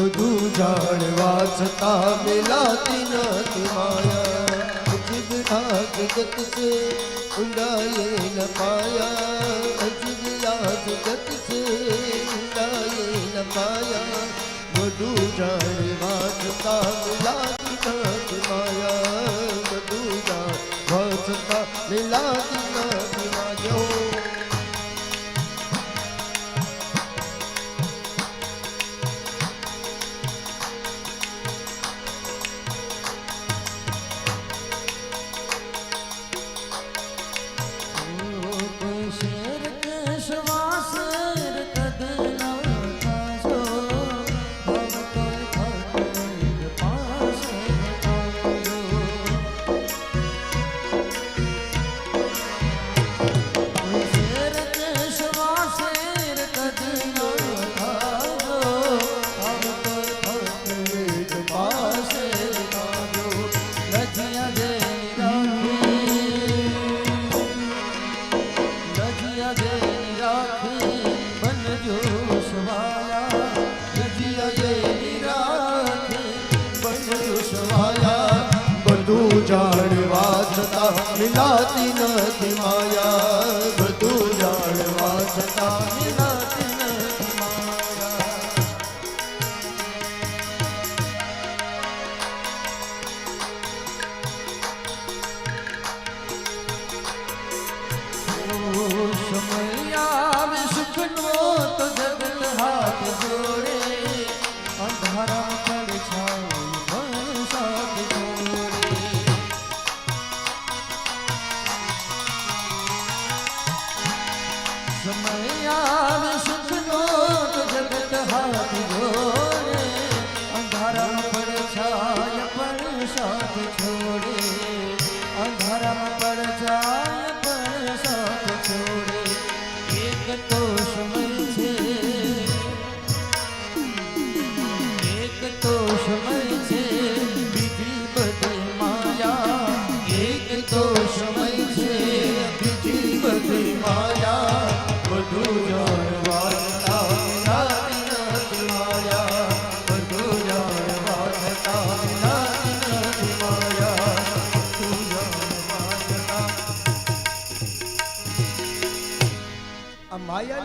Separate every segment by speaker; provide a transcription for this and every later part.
Speaker 1: બધું જાણવા છતાં મિલાતી નથી માયા. અજીબ આ જગત છે ઊંડાએ ન પાયા. અજીબ આ જગત છે ઊંડાએ ન પાયા. બધું જાણવા છતાં મિલાતી નથી માયા. બધું જાણવા છતાં મિલાતી નથી માયા.
Speaker 2: આવે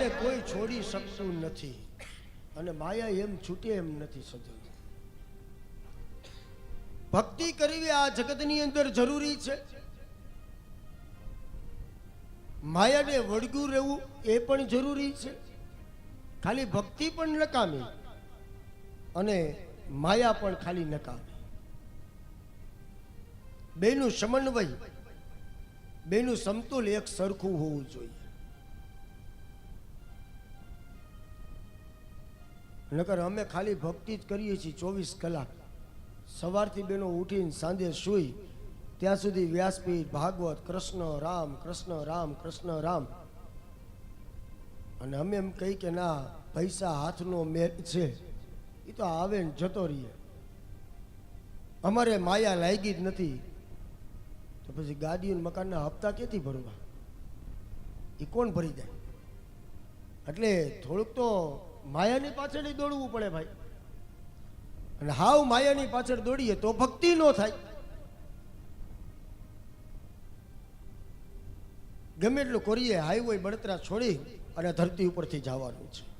Speaker 1: માયાને કોઈ છોડી શકતું નથી અને માયા એમ છૂટે એમ નથી સજન ભક્તિ કરવી આ જગતની અંદર જરૂરી છે. માયાને વળગું રહેવું એ પણ જરૂરી છે. ખાલી ભક્તિ પણ નકામી અને માયા પણ ખાલી નકામી. બેનું સમન્વય, બેનું સમતુલ એક સરખું હોવું જોઈએ. નકર અમે ખાલી ભક્તિ જ કરીએ છીએ ચોવીસ કલાક. સવારથી બેનો ઉઠીને સાંજે સૂઈ, ત્યાં સુધી વ્યાસપીઠ, ભાગવત, કૃષ્ણ, રામ કૃષ્ણ રામ કૃષ્ણ, રામ. અને અમે એમ કહી કે ના, પૈસા હાથનો મેચ છે. એ તો આવે ને જતો રહીએ. અમારે માયા લાગી જ નથી. તો પછી ગાડી મકાનના હપ્તા ક્યાંથી ભરવા? એ કોણ ભરી જાય એટલે થોડુંક તો માયાની પાછળ દોડવું પડે ભાઈ. અને હાવ માયાની પાછળ દોડીએ તો ભક્તિ નો થાય. ગમે એટલું કરીએ, હાઈવે બળતરા છોડી અને ધરતી ઉપરથી જવાનું છે.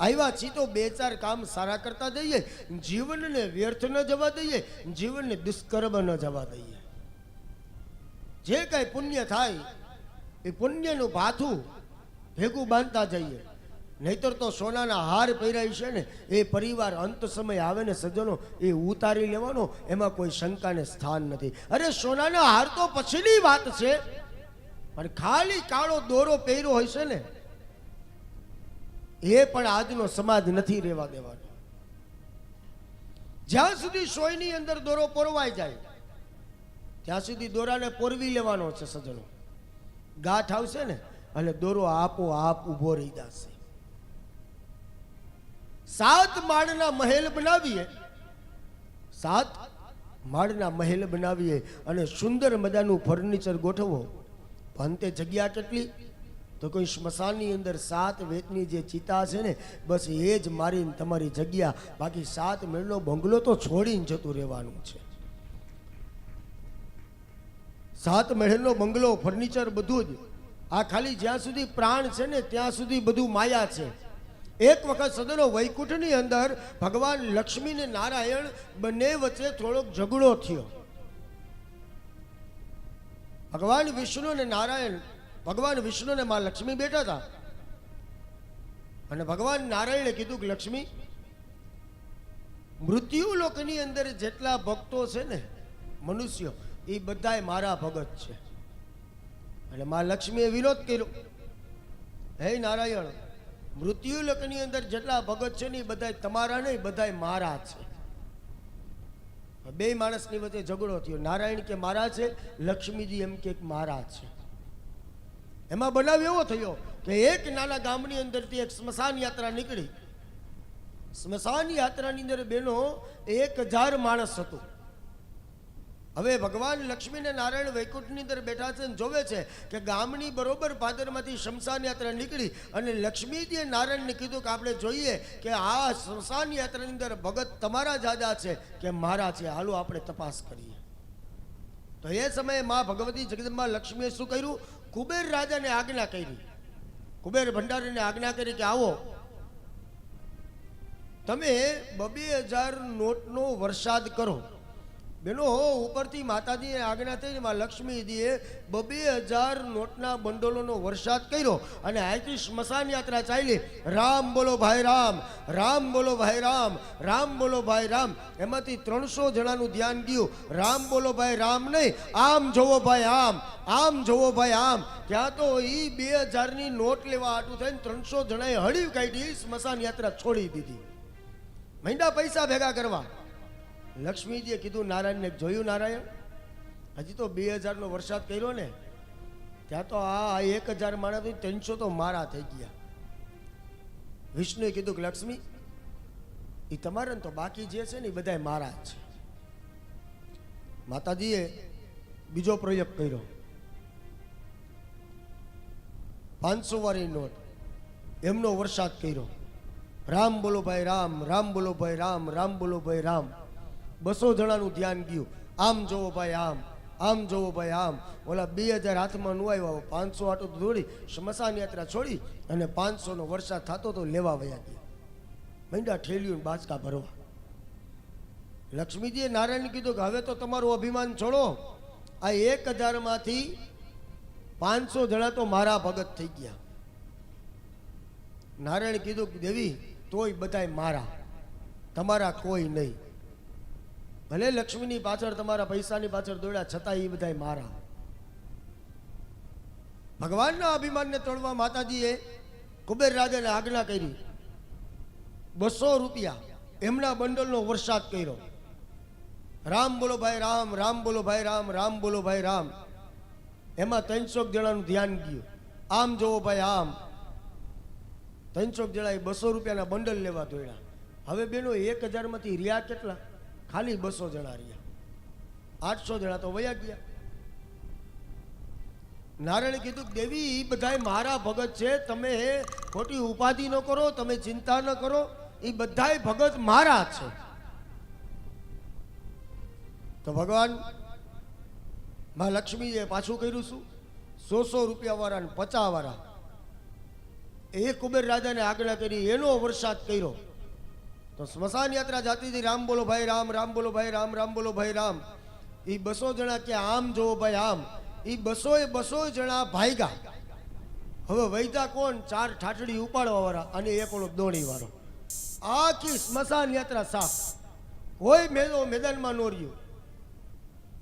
Speaker 1: આવ્યા છીએ તો બે ચાર કામ સારા કરતા જઈએ જીવનને વ્યર્થ ન જવા દઈએ, જીવનને દુષ્કર્મ ન જવા દઈએ. જે કાંઈ પુણ્ય થાય, એ પુણ્યનું ભાથું ભેગું બાંધતા જઈએ. નહીતર તો સોનાના હાર પહેરાય છે ને, એ પરિવાર અંત સમય આવે ને સજ્જનો, એ ઉતારી લેવાનો, એમાં કોઈ શંકાને સ્થાન નથી. અરે, સોનાના હાર તો પછીની વાત છે. પણ ખાલી કાળો દોરો પહેર્યો હોય છે ને, એ પણ આજનો સમાજ નથી રહેવા દેવાનો. જ્યાં સુધી સોયની અંદર દોરો પોરવાઈ જાય, ત્યાં સુધી દોરાને પોરવી લેવાનો છે સજ્જનો. ગાંઠ આવશે ને, એટલે દોરો આપો આપ ઊભો રહી જશે. સાત માળના મહેલ બનાવીએ. સાત માળના મહેલ બનાવીએ અને સુંદર મજાનું ફર્નિચર ગોઠવો. અંતે જગ્યા કેટલી? તો કોઈ સ્મશાનની અંદર સાત વેતની જે ચિતા છે ને, બસ એ જ મારીને તમારી જગ્યા. બાકી સાત મેળનો બંગલો તો છોડીને જતું રહેવાનું છે. સાત મહેલનો બંગલો, ફર્નિચર બધું જ. આ ખાલી જ્યાં સુધી પ્રાણ છે ને, ત્યાં સુધી બધું માયા છે. એક વખત સદનો વૈકુંઠની અંદર ભગવાન લક્ષ્મી ને નારાયણ બંને વચ્ચે થોડોક ઝઘડો થયો. ભગવાન વિષ્ણુ અને નારાયણ, ભગવાન વિષ્ણુ ને માં લક્ષ્મી બેઠા હતા. અને ભગવાન નારાયણે કીધું કે, લક્ષ્મી મૃત્યુ લોકની અંદર જેટલા ભક્તો છે ને, મનુષ્યો, એ બધાય મારા ભગત છે. અને માં લક્ષ્મીએ વિરોધ કર્યો. હે નારાયણ મૃત્યુ લોકની અંદર જેટલા ભગત છે ને એ બધાય તમારા નહીં, બધાય મારા છે. બે માણસની વચ્ચે ઝઘડો થયો. નારાયણ કે મારા છે, લક્ષ્મીજી એમ કે મારા છે. એમાં બનાવ એવો થયો કે એક નાના ગામની અંદરથી એક સ્મશાન યાત્રા નીકળી. સ્મશાન યાત્રાની અંદર બેનો એક હજાર માણસ હતું. હવે ભગવાન લક્ષ્મી અને નારાયણ વૈકુંઠની અંદર બેઠા છે અને જોવે છે કે ગામની બરોબર પાદરમાંથી શમશાન યાત્રા નીકળી અને લક્ષ્મીજીએ નારાયણને કીધું કે આપણે જોઈએ કે આ શમશાન યાત્રાની અંદર ભગત તમારા જાદા છે કે મારા છે. હાલો, આપણે તપાસ કરીએ. તો એ સમયે મા ભગવતી જગદંબા લક્ષ્મીએ શું કર્યું? કુબેર રાજાને આજ્ઞા કરી. કુબેર ભંડારીને આજ્ઞા કરી કે આવો. તમે બબે હજાર નોટનો વરસાદ કરો. બેનો ઉપરથી માતાજીએ આજ્ઞા થઈ માં લક્ષ્મીજીએ બબે હજાર નોટના બંડોલોનો વરસાદ કર્યો અને અહીંથી સ્મશાન યાત્રા ચાલી. રામ બોલો ભાઈ રામ રામ બોલો ભાઈ રામ રામ બોલો ભાઈ રામ. એમાંથી ત્રણસો જણાનું ધ્યાન ગયું. રામ બોલો ભાઈ રામ નહીં, આમ જોવો ભાઈ આમ આમ જોવો ભાઈ આમ. ત્યાં તો એ બે હજારની નોટ લેવા આટું થઈને ત્રણસો જણાએ હળી કાઢી, સ્મશાન યાત્રા છોડી દીધી. મહિના પૈસા ભેગા કરવા. લક્ષ્મીજીએ કીધું, નારાયણને જોયું નારાયણ? હજી તો બે હજારનો વરસાદ કર્યો ને, ત્યાં તો આ એક હજાર માણસ ત્રણસો તો મારા થઈ ગયા. વિષ્ણુએ કીધું કે, લક્ષ્મી એ તમારે તો બાકી જે છે ને એ બધાય મારા જ છે. માતાજીએ બીજો પ્રયોગ કર્યો. પાંચસો વાળી નોટ. એમનો વરસાદ કર્યો. રામ બોલો ભાઈ, રામ રામ બોલો ભાઈ, રામ રામ બોલો ભાઈ, રામ. બસો જણાનું ધ્યાન ગયું. આમ જોવો ભાઈ, આમ. આમ જોવો ભાઈ, આમ. ઓલા બે હજાર હાથમાં નું આવ્યા પાંચસો આટો દોડી, સ્મશાન યાત્રા છોડી અને પાંચસોનો વરસાદ થતો તો લેવા વયા ગયા. મંડા ઠેલ્યું બાચકા ભરવા. લક્ષ્મીજીએ નારાયણ કીધું કે હવે તો તમારું અભિમાન છોડો. આ એક હજારમાંથી પાંચસો જણા તો મારા ભગત થઈ ગયા. નારાયણ કીધું કે દેવી, તોય બધાય મારા. તમારા કોઈ નહીં. ભલે લક્ષ્મીની પાછળ તમારા પૈસાની પાછળ દોડ્યા છતાં એ બધાય મારા. ભગવાનના અભિમાનને તોડવા માતાજીએ કુબેર રાજાને આજ્ઞા કરી. બસો રૂપિયા એમના બંડલનો વરસાદ કર્યો. રામ બોલો ભાઈ રામ રામ બોલો ભાઈ રામ રામ બોલો ભાઈ રામ. એમાં ત્રણસો જણાનું ધ્યાન ગયું. આમ જોવો ભાઈ આમ. ત્રણસો જણાએ બસો રૂપિયાના બંડલ લેવા દોડ્યા. હવે બેનો એક હજારમાંથી રહ્યા કેટલા? ખાલી બસો જણા રહ્યા. આઠસો જણા તો વયા ગયા. નારાયણે કીધું, દેવી એ બધાય મારા ભગત છે. તમે ખોટી ઉપાધિ ન કરો, તમે ચિંતા ન કરો. એ બધાય ભગત મારા છે. તો ભગવાનમાં લક્ષ્મીએ પાછું કર્યું શું? સો સો રૂપિયા વાળા ને પચાસ વાળા. એ કુબેર રાજાને આજ્ઞા કરી, એનો વરસાદ કર્યો. તો સ્મશાન યાત્રા જાતી હતી. રામ બોલો ભાઈ રામ રામ બોલો ભાઈ રામ રામ બોલો ભાઈ રામ. એ બસો જણા કે આમ જોવો ભાઈ આમ. એ બસો એ બસો જણા ભાઈગા. હવે વૈદા કોણ? ચાર ઠાઠડી ઉપાડવા વાળા અને એક ઓલો દોણી વાળો આખી સ્મશાન યાત્રા સાફ. કોઈ મેદો મેદાનમાં નોર્યો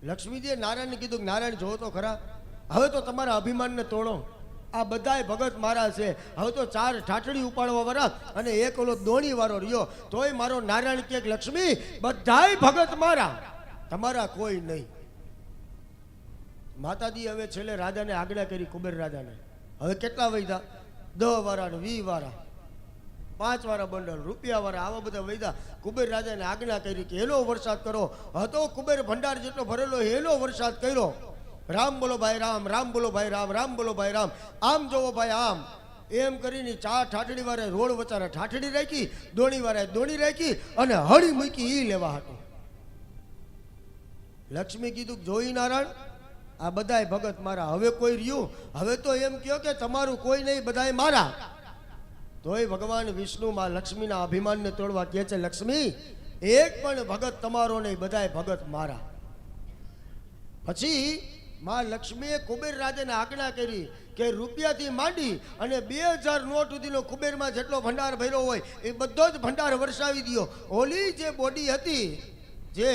Speaker 1: લક્ષ્મીજીએ નારાયણને કીધું કે નારાયણ જોવો તો ખરા. હવે તો તમારા અભિમાનને તોડો. આ બધાય ભગત મારા છે. હવે તો ચાર ઠાટડી ઉપાડવા વાળા અને એક ઓલો દોણી વાળો રહ્યો. તોય મારો નારાયણ કે લક્ષ્મી, બધાય ભગત મારા. તમારા કોઈ નહીં. માતાજી હવે છેલ્લે રાજાને આજ્ઞા કરી કુબેર રાજાને. હવે કેટલા વૈધા? દહ વાળા ને વી વાળા પાંચ વાળા બંડલ, રૂપિયા વાળા આવા બધા વૈધા. કુબેર રાજાને આજ્ઞા કરી કે એનો વરસાદ કરો. હતો કુબેર ભંડાર જેટલો ભરેલો એનો વરસાદ કર્યો.
Speaker 2: રામ બોલો ભાઈ રામ રામ બોલો ભાઈ રામ રામ બોલો ભાઈ રામ. આમ જોવો ભાઈ આમ. એમ કરીને ચાર ઠાઠડી વારે રોડ વચારે ઠાઠડી રાખી, દોણી વારે દોણી રાખી અને હળી મૂકી ઈ લેવા હતું લક્ષ્મી કીધું જોઈ નારાયણ, આ બધાય ભગત મારા, હવે કોઈ રહ્યું? હવે તો એમ કહો કે તમારું કોઈ નહીં, બધાય મારા. તોય ભગવાન વિષ્ણુ માં લક્ષ્મીના અભિમાનને તોડવા કહે છે, લક્ષ્મી, એક પણ ભગત તમારો નહીં, બધાય ભગત મારા. પછી માં લક્ષ્મીએ કુબેર રાજાને આજ્ઞા કરી કે રૂપિયાથી માંડી અને બે હજાર નોટ સુધીનો કુબેરમાં જેટલો ભંડાર ભર્યો હોય એ બધો જ ભંડાર વરસાવી દ્યો. ઓલી જે બોડી હતી, જે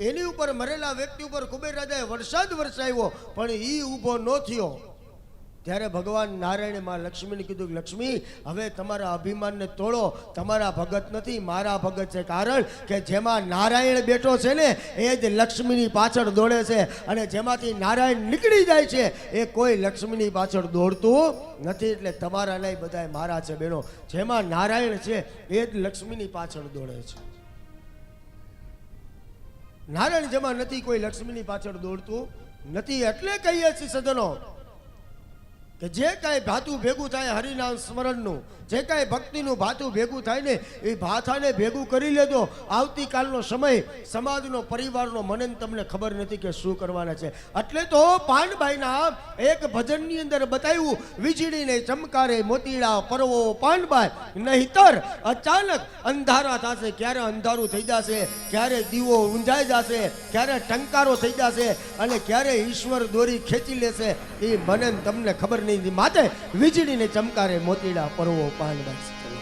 Speaker 2: એની ઉપર મરેલા વ્યક્તિ ઉપર કુબેર રાજાએ વરસાદ વરસાવ્યો, પણ એ ઊભો ન થયો. ત્યારે ભગવાન નારાયણે માં લક્ષ્મીને કીધું લક્ષ્મી, હવે તમારા અભિમાનને તોડો. તમારા ભગત નથી, મારા ભગત છે. કારણ કે જેમાં નારાયણ બેઠો છે ને, એ જ લક્ષ્મીની પાછળ દોડે છે. અને જેમાંથી નારાયણ નીકળી જાય છે, એ કોઈ લક્ષ્મીની પાછળ દોડતું નથી. એટલે તમારા નહીં બધા મારા છે બેનો જેમાં નારાયણ છે, એ જ લક્ષ્મીની પાછળ દોડે છે. નારાયણ જેમાં નથી કોઈ લક્ષ્મીની પાછળ દોડતું નથી. એટલે કહીએ છીએ સજનો કે જે કાંઈ ભાતું ભેગું થાય હરિનામ સ્મરણનું, જે કાંઈ ભક્તિનું ભાતું ભેગું થાય ને, એ ભાથાને ભેગું કરી લેજો. આવતીકાલનો સમય સમાજનો, પરિવારનો, મને તમને ખબર નથી કે શું કરવાના છે. એટલે તો પાનબાઈના એક ભજનની અંદર બતાવ્યું, વીજળીને ચમકારે મોતીડા પરવો પાનબાઈ, નહીતર અચાનક અંધારા થશે, ક્યારે અંધારું થઈ જશે, ક્યારે દીવો ઊંઝાઈ જશે, ક્યારે ટંકારો થઈ જશે, અને ક્યારે ઈશ્વર દોરી ખેંચી લેશે, એ મને તમને ખબર નહીં માટે વીજળીને ચમકારે મોતીડા પરવો પાનબાઈ ચલો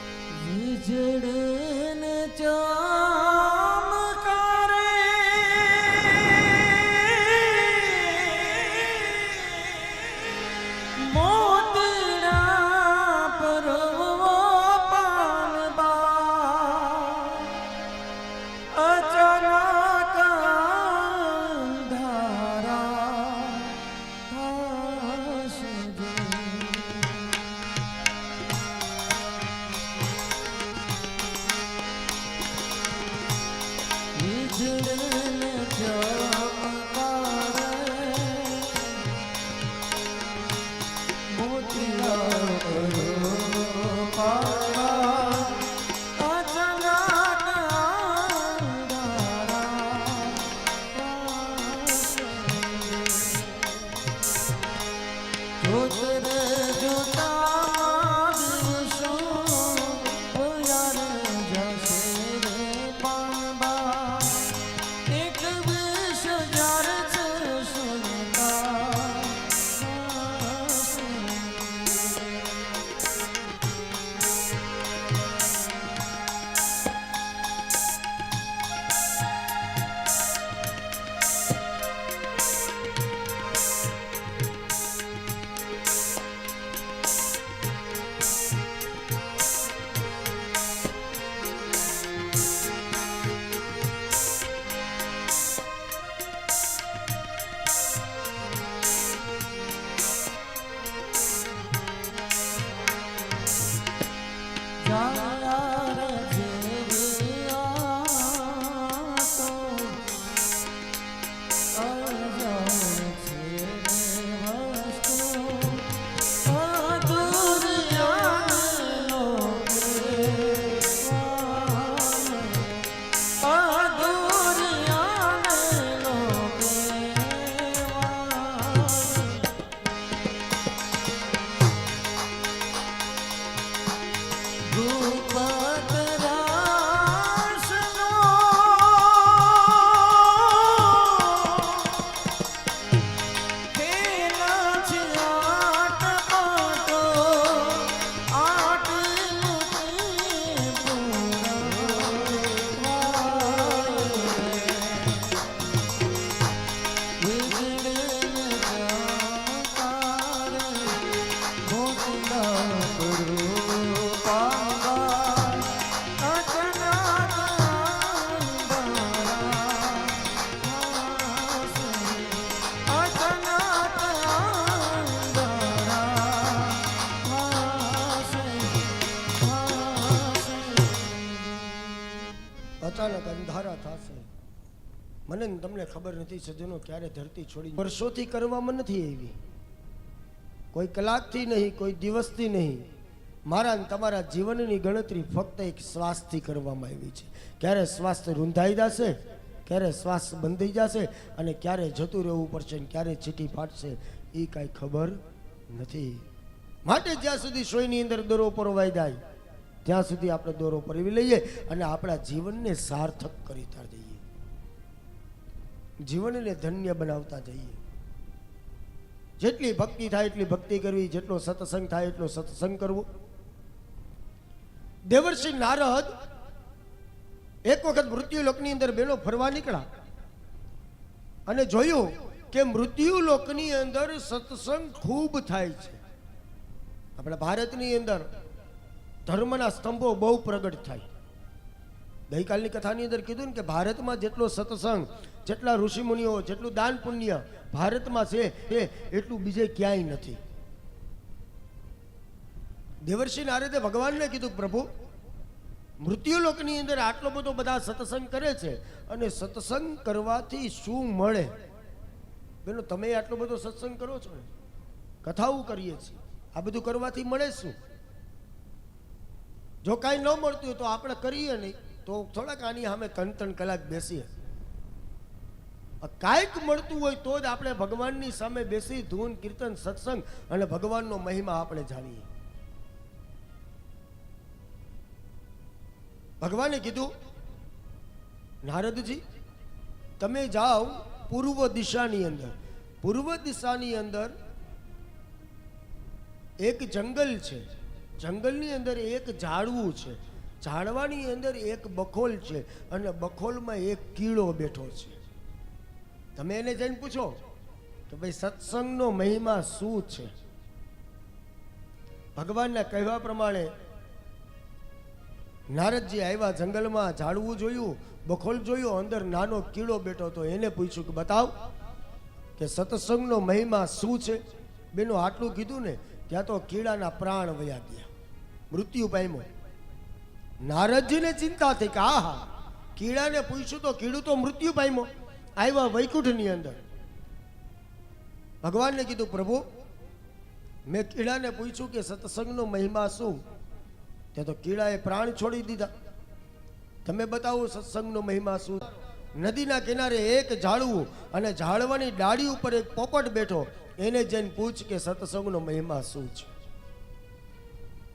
Speaker 1: મને તમને ખબર નથી સજ્જનો ક્યારે ધરતી છોડી વર્ષોથી કરવામાં નથી આવી. કોઈ કલાકથી નહીં, કોઈ દિવસથી નહીં. મારા ને તમારા જીવનની ગણતરી ફક્ત એક શ્વાસથી કરવામાં આવી છે. ક્યારે શ્વાસ રૂંધાઈ જશે, ક્યારે શ્વાસ બંધાઈ જશે અને ક્યારે જતું રહેવું પડશે ને ક્યારે ચીઠી ફાટશે એ કાંઈ ખબર નથી. માટે જ્યાં સુધી સોયની અંદર દોરો પરવાઈ જાય, ત્યાં સુધી આપણે દોરો પરવી લઈએ અને આપણા જીવનને સાર્થક કરીતા જઈએ જીવનને ધન્ય બનાવતા જઈએ. જેટલી ભક્તિ થાય એટલી ભક્તિ કરવી, જેટલો સત્સંગ થાય એટલો સત્સંગ કરવો. દેવર્ષિ નારદ એક વખત મૃત્યુ લોકની અંદર બેનો ફરવા નીકળ્યા અને જોયું કે મૃત્યુ લોકની અંદર સત્સંગ ખૂબ થાય છે. આપણા ભારતની અંદર ધર્મના સ્તંભો બહુ પ્રગટ થાય. ગઈકાલની કથાની અંદર કીધું ને કે ભારતમાં જેટલો સત્સંગ જેટલા ઋષિમુનિઓ, જેટલું દાન પુણ્ય ભારતમાં છે, એ એટલું બીજે ક્યાંય નથી. દેવર્ષિ નારદે ભગવાનને કીધું પ્રભુ, મૃત્યુલોકની અંદર આટલો બધો બધા સત્સંગ કરે છે અને સત્સંગ કરવાથી શું મળે? બેનો, તમે આટલો બધો સત્સંગ કરો છો? ને કથાઓ કરીએ છીએ. આ બધું કરવાથી મળે શું? જો કાંઈ ન મળતું હોય તો આપણે કરીએ નહીં. તો થોડાક આની સામે ત્રણ ત્રણ કલાક બેસીએ. કાંઈક મળતું હોય તો જ આપણે ભગવાનની સામે બેસી ધૂન, કીર્તન, સત્સંગ અને ભગવાનનો મહિમા આપણે જાણીએ. ભગવાને કીધું, નારદજી, તમે જાઓ પૂર્વ દિશાની અંદર. પૂર્વ દિશાની અંદર એક જંગલ છે. જંગલની અંદર એક ઝાડવું છે. ઝાડવાની અંદર એક બખોલ છે અને બખોલમાં એક કીડો બેઠો છે. તમે એને જઈને પૂછો કે ભાઈ સત્સંગનો મહિમા શું છે? ભગવાનના કહેવા પ્રમાણે નારદજી આવ્યા જંગલમાં ઝાડવું જોયું, બખોલ જોયું, અંદર નાનો કીડો બેઠો હતો. એને પૂછ્યું કે બતાવ કે સત્સંગનો મહિમા શું છે? બેનો આટલું કીધું ને, ત્યાં તો કીડાના પ્રાણ વયા ગયા. મૃત્યુ પામ્યો. નારદજીને ચિંતા થઈ કે આ હા કીડાને પૂછ્યું તો કીડું તો મૃત્યુ પામ્યો. આવ્યા વૈકુંઠની અંદર. ભગવાનને કીધું, પ્રભુ, મેં કીડાને પૂછ્યું કે સત્સંગનો મહિમા શું? તે તો કીડાએ પ્રાણ છોડી દીધા. તમે બતાવો સત્સંગનો મહિમા શું? નદીના કિનારે એક ઝાડવું અને ઝાડવાની ડાળી ઉપર એક પોપટ બેઠો. એને જઈને પૂછ કે સત્સંગનો મહિમા શું છે?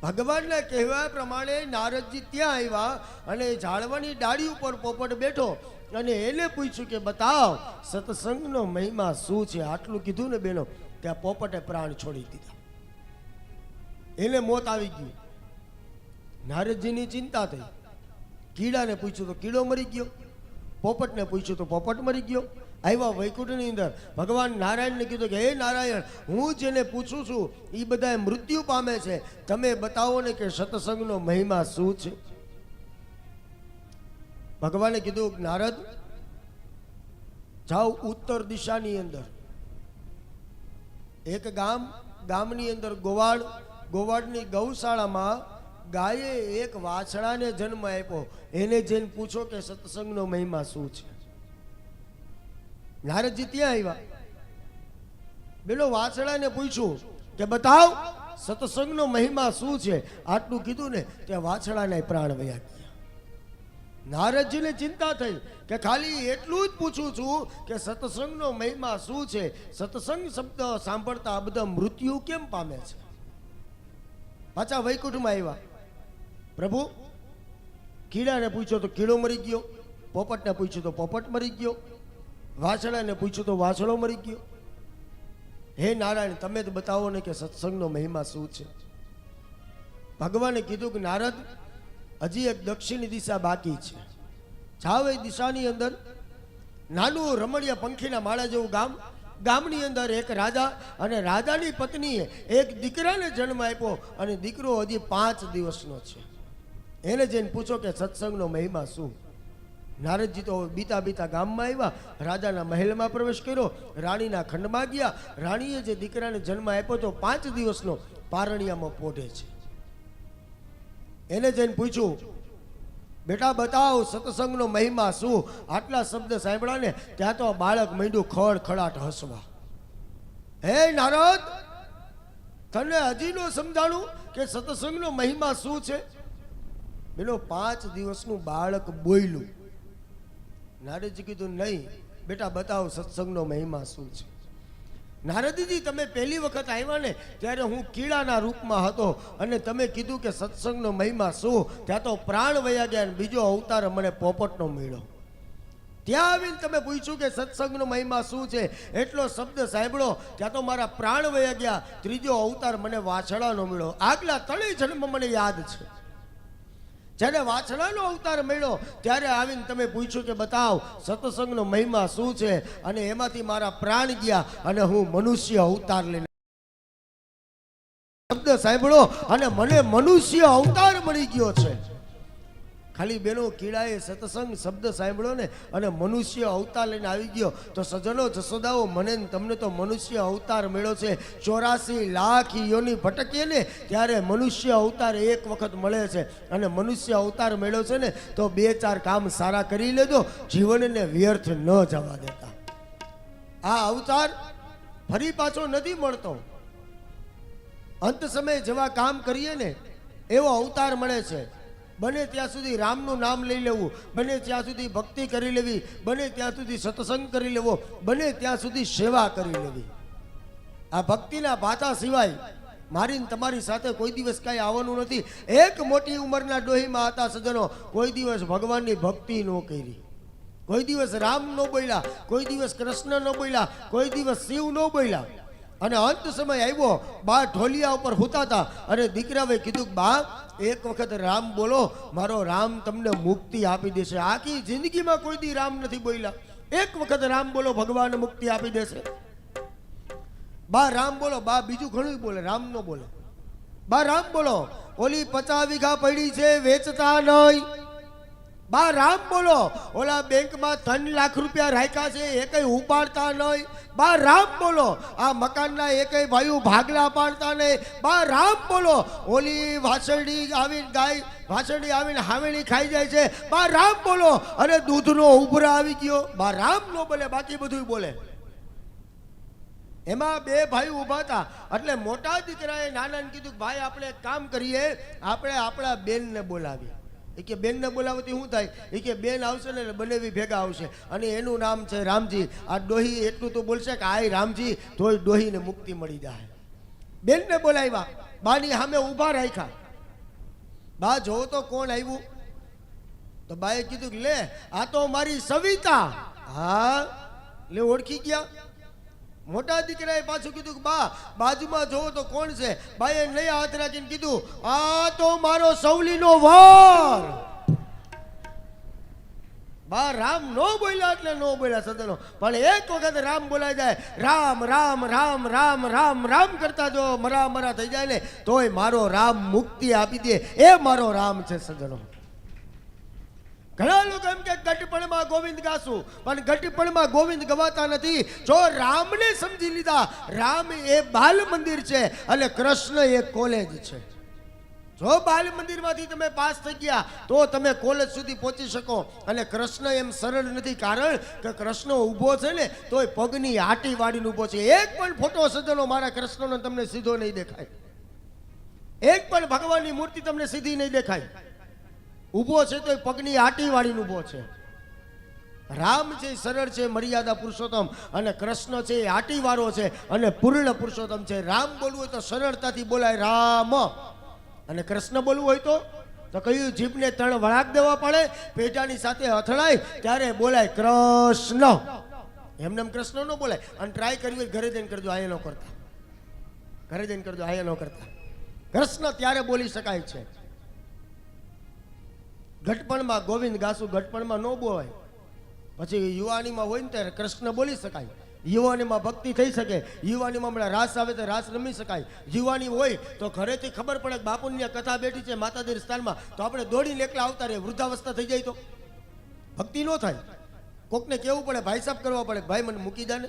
Speaker 1: ભગવાનના કહેવા પ્રમાણે નારદજી ત્યાં આવ્યા અને ઝાડવાની ડાળી ઉપર પોપટ બેઠો. અને એને પૂછ્યું કે, બતાવ, સત્સંગનો મહિમા શું છે? આટલું કીધું ને બેનો, ત્યાં પોપટે પ્રાણ છોડી દીધા. એને મોત આવી ગયું. નારદજીની ચિંતા થઈ. કીડાને પૂછ્યું તો કીડો મરી ગયો. પોપટને પૂછ્યું તો પોપટ મરી ગયો. આવ્યા વૈકુંઠની અંદર. ભગવાન નારાયણને કીધું કે, હે નારાયણ, હું જેને પૂછું છું એ બધા મૃત્યુ પામે છે. તમે બતાવો ને કે સત્સંગનો મહિમા શું છે? ભગવાને કીધું નારદ, જાઓ ઉત્તર દિશાની અંદર. એક ગામ, ગામની અંદર ગોવાળ, ગોવાળની ગૌશાળામાં ગાયે એક વાછડાને જન્મ આપ્યો. એને જઈને પૂછો કે સત્સંગનો મહિમા શું છે? નારદજી ત્યાં આવ્યા. પેલો વાછડાને પૂછ્યું કે બતાવ, સત્સંગનો મહિમા શું છે? આટલું કીધું ને ત્યાં વાછડાને પ્રાણ વયા નારદજીને ચિંતા થઈ કે ખાલી એટલું જ પૂછું છું કે સત્સંગનો મહિમા શું છે? સત્સંગ શબ્દ સાંભળતા આ બધા મૃત્યુ કેમ પામે છે? પાછા વૈકુંઠમાં આવ્યા. પ્રભુ કીડાને પૂછ્યો તો કીડો મરી ગયો, પોપટને પૂછ્યું તો પોપટ મરી ગયો, વાછડાને પૂછ્યું તો વાછડો મરી ગયો. હે નારાયણ, તમે જ બતાવો ને કે સત્સંગનો મહિમા શું છે? ભગવાને કીધું કે નારદ હજી એક દક્ષિણ દિશા બાકી છે. જાવ એ દિશાની અંદર નાનું રમણીય પંખીના માળા જેવું ગામ, ગામની અંદર એક રાજા અને રાજાની પત્નીએ એક દીકરાને જન્મ આપ્યો અને દીકરો હજી પાંચ દિવસનો છે. એને જઈને પૂછો કે સત્સંગનો મહિમા શું? નારદજી તો બીતા બીતા ગામમાં આવ્યા, રાજાના મહેલમાં પ્રવેશ કર્યો, રાણીના ખંડમાં ગયા, રાણીએ જે દીકરાને જન્મ આપ્યો તો પાંચ દિવસનો પારણિયામાં પોઢે છે. એને જઈને પૂછ્યું, બેટા બતાવ સત્સંગનો મહિમા શું? આટલા શબ્દ સાંભળા ને ત્યાં તો બાળક મીંડું ખડ ખડાટ હસવા. હે નારદ, તને હજી નો સમજાણું કે સત્સંગનો મહિમા શું છે? બેનો પાંચ દિવસનું બાળક બોયલું નારદજી કીધું, નહીં, બેટા બતાવો સત્સંગનો મહિમા શું છે? નારદજી, તમે પહેલી વખત આવ્યા ને, ત્યારે હું કીડાના રૂપમાં હતો અને તમે કીધું કે સત્સંગનો મહિમા શું? ત્યાં તો પ્રાણ વયા ગયા અને બીજો અવતાર મને પોપટનો મળ્યો. ત્યાં આવીને તમે પૂછ્યું કે સત્સંગનો મહિમા શું છે? એટલો શબ્દ સાંભળો, ત્યાં તો મારા પ્રાણ વયા ગયા, ત્રીજો અવતાર મને વાછડાનો મળ્યો. આગલા ત્રણેય જન્મ મને યાદ છે. જ્યારે વાછડાનો અવતાર મળ્યો, ત્યારે આવીને તમે પૂછ્યું કે બતાવ, સત્સંગનો મહિમા શું છે? અને એમાંથી મારા પ્રાણ ગયા અને હું મનુષ્ય અવતાર લઈને શબ્દ સાંભળો અને મને મનુષ્ય અવતાર મળી ગયો છે. ખાલી બેનો કીડાએ સત્સંગ શબ્દ સાંભળ્યો ને અને મનુષ્ય અવતાર લઈને આવી ગયો. તો સજનો જસોદાઓ, મને તમને તો મનુષ્ય અવતાર મળ્યો છે. ચોરાસી લાખ યોની ભટકીએ ને ત્યારે મનુષ્ય અવતાર એક વખત મળે છે. અને મનુષ્ય અવતાર મળ્યો છે ને તો બે ચાર કામ સારા કરી લેજો. જીવનને વ્યર્થ ન જવા દેતા. આ અવતાર ફરી પાછો નથી મળતો. અંત સમયે જેવા કામ કરીએ ને એવો અવતાર મળે છે. બને ત્યાં સુધી રામનું નામ લઈ લેવું. બને ત્યાં સુધી ભક્તિ કરી લેવી. બને ત્યાં સુધી સત્સંગ કરી લેવો. બને ત્યાં સુધી સેવા કરી લેવી. આ ભક્તિના ભાતા સિવાય મારી તમારી સાથે કોઈ દિવસ કાંઈ આવવાનું નથી. એક મોટી ઉંમરના ડોહીમાં હતા સજ્જનો. કોઈ દિવસ ભગવાનની ભક્તિ ન કરી. કોઈ દિવસ રામ ન બોલ્યા. કોઈ દિવસ કૃષ્ણ ન બોલ્યા. કોઈ દિવસ શિવ ન બોલ્યા. અને અંત સમય આવ્યો. બા ઢોલિયા ઉપર હોતા હતા અને દીકરાએ કીધું, બા, એક વખત રામ બોલો, મારો રામ તમને મુક્તિ આપી દેશે. આખી જિંદગીમાં કોઈ દી રામ નથી બોલ્યા. એક વખત રામ બોલો, ભગવાન મુક્તિ આપી દેશે. બા રામ બોલો, બા બીજું ઘણું બોલે, રામ નો બોલે. બા રામ બોલો, ઓલી પચાસ વીઘા પડી છે, વેચતા નહીં. બા, રામ બોલો. ઓલા બેંકમાં ત્રણ લાખ રૂપિયા રાખ્યા છે, એ કઈ ઉપાડતા નહીં. બા, રામ બોલો. આ મકાનના એકેય ભાઈઓ ભાગલા પાડતા નહીં. બા, રામ બોલો. ઓલી વાસળી આવીને ગાય, વાસળી આવીને હાવેણી ખાઈ જાય છે. બા, રામ બોલો. અને દૂધનો ઉભરા આવી ગયો. બા, રામ નો બોલે, બાકી બધું બોલે. એમાં બે ભાઈ ઊભા હતા. એટલે મોટા દીકરાએ નાનાને કીધું ભાઈ, આપણે કામ કરીએ. આપણે આપણા બેનને બોલાવીએ. એ કે બેનને બોલાવતી શું થાય? એ કે બેન આવશે ને એટલે બંને ભેગા આવશે. અને એનું નામ છે રામજી. આ ડોહી એટલું તો બોલશે કે આય રામજી, તોય ડોહીને મુક્તિ મળી જાય. બેનને બોલાવ્યા. બાની સામે ઊભા રાખ્યા. બા જોવો તો કોણ આવ્યું? તો બાએ કીધું કે, લે, આ તો મારી સવિતા. હા, લે ઓળખી ગયા? મોટા દીકરાએ પાછું કીધું કે, બા, બાજુમાં જોવો તો કોણ છે? બાએ નહીં હાથ રાખીને કીધું, આ તો મારો સવલીનો વાર. બા, રામ નો બોલ્યા એટલે નો બોલ્યા સદનો પણ એક વખત રામ બોલાઈ જાય, રામ રામ રામ રામ રામ રામ કરતા જો, મરા મરા થઈ જાય ને, તોય મારો રામ મુક્તિ આપી દે. એ મારો રામ છે સજનો ઘણા લોકો એમ કે ગઢપણમાં ગોવિંદ ગાશું, પણ ગઢપણમાં ગોવિંદ ગવાતા નથી. જો રામને સમજી લીધા, રામ એ બાલ મંદિર છે અને કૃષ્ણ એ કોલેજ છે. જો બાલ મંદિરમાંથી તમે પાસ થઈ ગયા, તો તમે કોલેજ સુધી પહોંચી શકો. અને કૃષ્ણ એમ સરળ નથી, કારણ કે કૃષ્ણ ઊભો છે ને, તોય પગની આટી વાળીને ઊભો છે. એક પણ ફોટો સજ્જનો મારા કૃષ્ણનો તમને સીધો નહીં દેખાય. એક પણ ભગવાનની મૂર્તિ તમને સીધી નહીં દેખાય. ઊભો છે તો પગની આટી વાળીને ઊભો છે. રામ છે, સરળ છે, મર્યાદા પુરુષોત્તમ અને કૃષ્ણ છે, એ આટીવાળો છે અને પૂર્ણ પુરુષોત્તમ છે. રામ બોલવું હોય તો સરળતાથી બોલાય રામ. અને કૃષ્ણ બોલવું હોય તો? તો કયું જીભને ત્રણ વળાક દેવા પડે? પેટાની સાથે અથડાય ત્યારે બોલાય કૃષ્ણ. એમને એમ કૃષ્ણ ન બોલાય. અને ટ્રાય કરવી ઘરે જઈને કરજો, આયા ન કરતા. ઘરે જઈને કરજો, આયા ન કરતા. કૃષ્ણ ત્યારે બોલી શકાય છે. ઘટપણમાં ગોવિંદ ગાસુ ઘટપણમાં ન બોવાય. પછી યુવાનીમાં હોય ને ત્યારે કૃષ્ણ બોલી શકાય. યુવાનીમાં ભક્તિ થઈ શકે. યુવાનીમાં હમણાં રાસ આવે તો રાસ રમી શકાય. યુવાની હોય તો ઘરેથી ખબર પડે કે બાપુની કથા બેઠી છે માતાજી સ્થાનમાં. તો આપણે દોડીને એકલા આવતા રહીએ. વૃદ્ધાવસ્થા થઈ જાય તો. ભક્તિ ન થાય. કોકને કેવું પડે, ભાઈ સાહેબ, કરવા પડે. ભાઈ, મને મૂકી દે ને.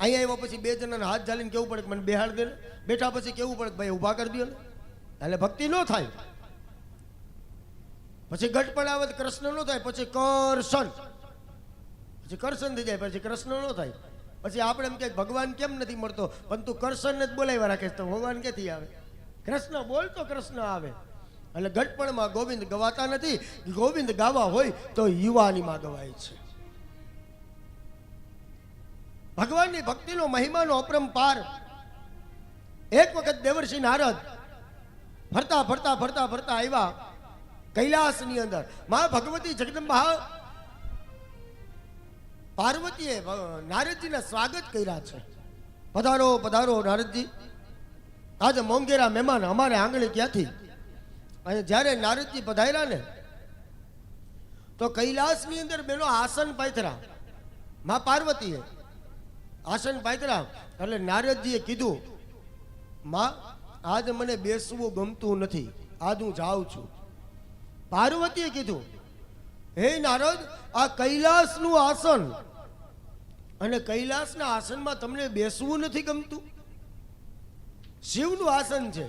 Speaker 1: અહીંયા આવ્યા પછી બે જણાને હાથ ઝાલીને કેવું પડે મને બેહાડ દે ને. બેઠા પછી કેવું પડે ભાઈ, ઊભા કરી દો ને. એટલે ભક્તિ ન થાય. પછી ઘટપણ આવે કૃષ્ણ ન થાય, પછી કરશન. પછી કરશન થઈ જાય, પછી કૃષ્ણ ન થાય. પછી આપણે એમ કે ભગવાન કેમ નથી મળતો? પણ તું કરશનને જ બોલાવ્યા રાખે તો ભગવાન ક્યાંથી આવે? કૃષ્ણ બોલ તો કૃષ્ણ આવે. એટલે ગટપણમાં ગોવિંદ ગવાતા નથી. ગોવિંદ ગાવા હોય તો યુવાનીમાં ગવાય છે. ભગવાનની ભક્તિનો મહિમાનો અપરંપાર. એક વખત દેવર્ષિ નારદ ફરતા ફરતા ફરતા ફરતા આવ્યા. કૈલાસની અંદર. મા ભગવતી જગદંબા પાર્વતીએ નારદજીના સ્વાગત કર્યા છે. પધારો પધારો નારદજી. આજે મોંઘેરા મહેમાન અમારે આંગણે ક્યાંથી? અને જ્યારે નારદજી પધાર્યા ને, તો કૈલાસની અંદર બેનો આસન પાથરા. મા પાર્વતીએ આસન પાથરા. એટલે નારદજીએ કીધું, માં, આજ મને બેસવું ગમતું નથી. આજ હું જાઉં છું. પાર્વતીએ કીધું, હે નારદ, આ કૈલાસનું આસન અને કૈલાસના આસનમાં તમને બેસવું નથી ગમતું? શિવનું આસન છે.